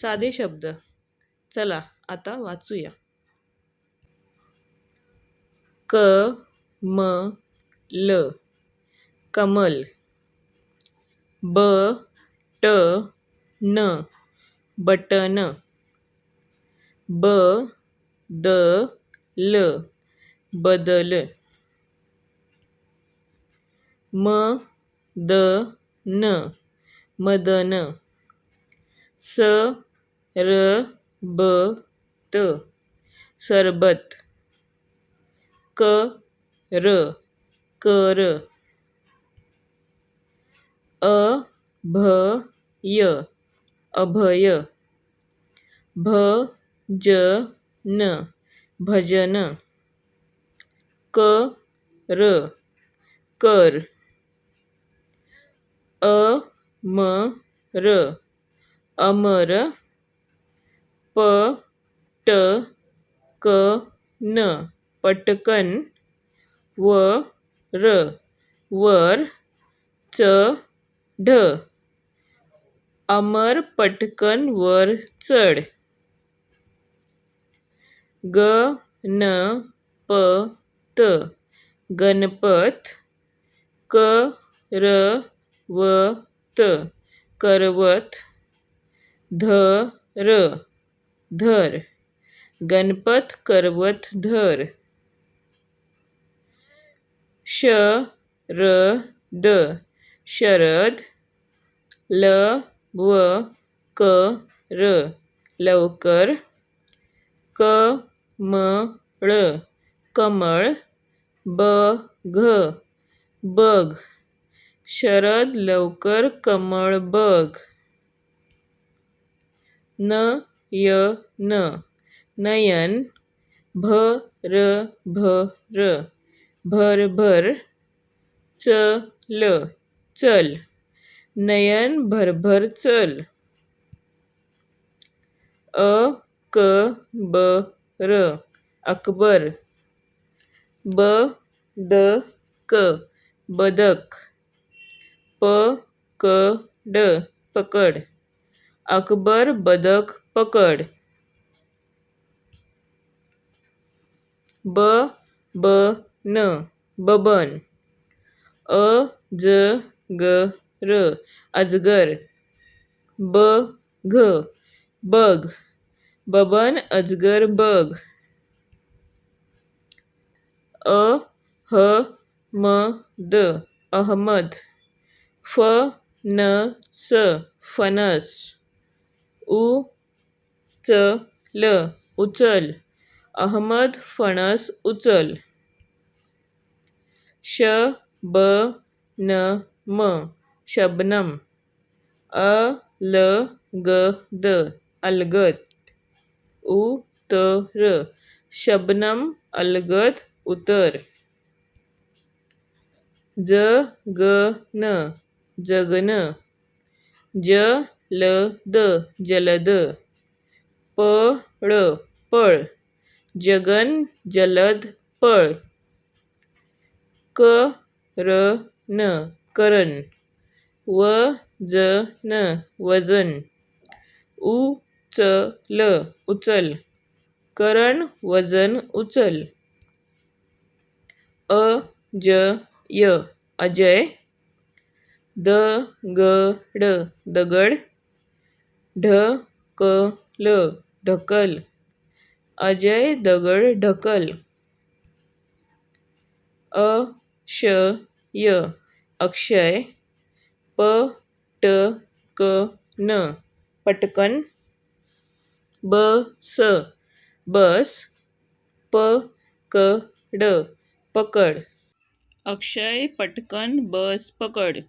साधे शब्द. चला आता वाचूया. क म ल कमल. ब ट न बटन. ब द ल बदल. म द न मदन. स र ब त सरबत. क र कर. अ भ य अभय. भ ज न भजन. क र कर. अ म र अमर प ट क न पटकन व र वर च ढ. अमर पटकन वर चढ. ग न प त. गणपत क र व त. करवत ध र धर, गणपत करवत धर श र द शरद ल व क र लवकर क म ळ कमळ ब घ बघ, शरद, लवकर, कमळ, बघ न य न नयन भ र भ र भरभर च ल चल। नयन भरभर चल। अ क ब र अकबर। ब द क बदक। प क ड पकड। अकबर बदक पकड. ब ब न बबन. अ ज ग र अजगर. ब घ बग. बबन अजगर बग. अ ह म द अहमद. फ न स फनस. उ च ल उचल. अहमद फणस उचल. श ब न म शबनम. अ ल ग द अलगद. उ त र शबनम अलगद उतर. ज ग न जगन. ज ल द जलद प ळ पळ जगन जलद पळ क र न करण व ज न वजन उ च ल उचल करण वजन उचल अ ज य अजय द ग ड दगड ढ क ल ढकल. अजय दगड ढकल. अ श य अक्षय. प ट क न पटकन. ब स बस. प क ड पकड. अक्षय पटकन बस पकड.